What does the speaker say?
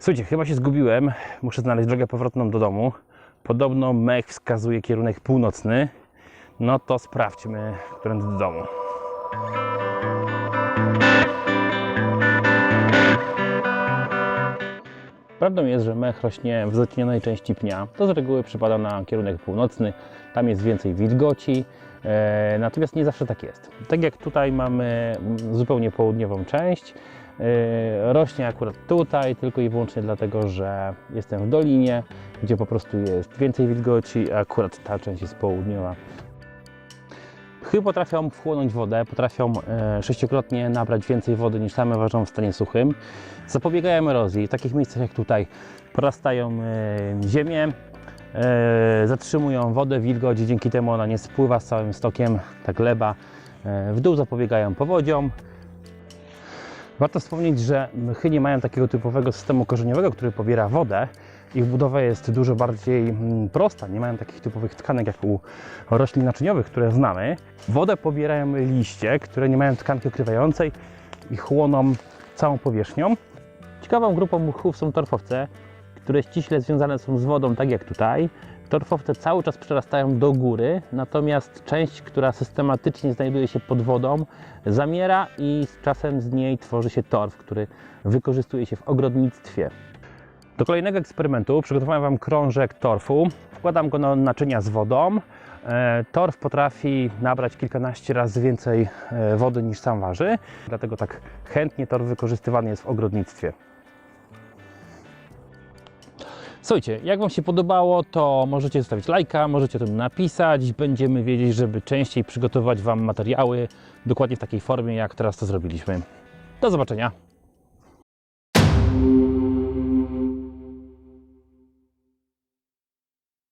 Słuchajcie, chyba się zgubiłem. Muszę znaleźć drogę powrotną do domu. Podobno mech wskazuje kierunek północny. No to sprawdźmy, którędy do domu. Prawdą jest, że mech rośnie w zacienionej części pnia. To z reguły przypada na kierunek północny. Tam jest więcej wilgoci. E, natomiast nie zawsze tak jest. Tak jak tutaj mamy zupełnie południową część, rośnie akurat tutaj tylko i wyłącznie dlatego, że jestem w dolinie, gdzie po prostu jest więcej wilgoci, a akurat ta część jest południowa. Pchy potrafią wchłonąć wodę, potrafią e, sześciokrotnie nabrać więcej wody niż same ważą w stanie suchym. Zapobiegają erozji. W takich miejscach jak tutaj porastają e, ziemię, e, zatrzymują wodę, wilgoć dzięki temu ona nie spływa z całym stokiem, ta gleba e, w dół, zapobiegają powodziom. Warto wspomnieć, że mchy nie mają takiego typowego systemu korzeniowego, który pobiera wodę. Ich budowa jest dużo bardziej mm, prosta. Nie mają takich typowych tkanek jak u roślin naczyniowych, które znamy. Wodę pobierają liście, które nie mają tkanki okrywającej i chłoną całą powierzchnią. Ciekawą grupą mchów są torfowce, które ściśle związane są z wodą, tak jak tutaj. Torfowce cały czas przerastają do góry, natomiast część, która systematycznie znajduje się pod wodą, zamiera i z czasem z niej tworzy się torf, który wykorzystuje się w ogrodnictwie. Do kolejnego eksperymentu przygotowałem Wam krążek torfu. Wkładam go na naczynia z wodą. E, Torf potrafi nabrać kilkanaście razy więcej e, wody niż sam waży, dlatego tak chętnie torf wykorzystywany jest w ogrodnictwie. Słuchajcie, jak Wam się podobało, to możecie zostawić lajka, możecie o tym napisać. Będziemy wiedzieć, żeby częściej przygotowywać Wam materiały dokładnie w takiej formie, jak teraz to zrobiliśmy. Do zobaczenia.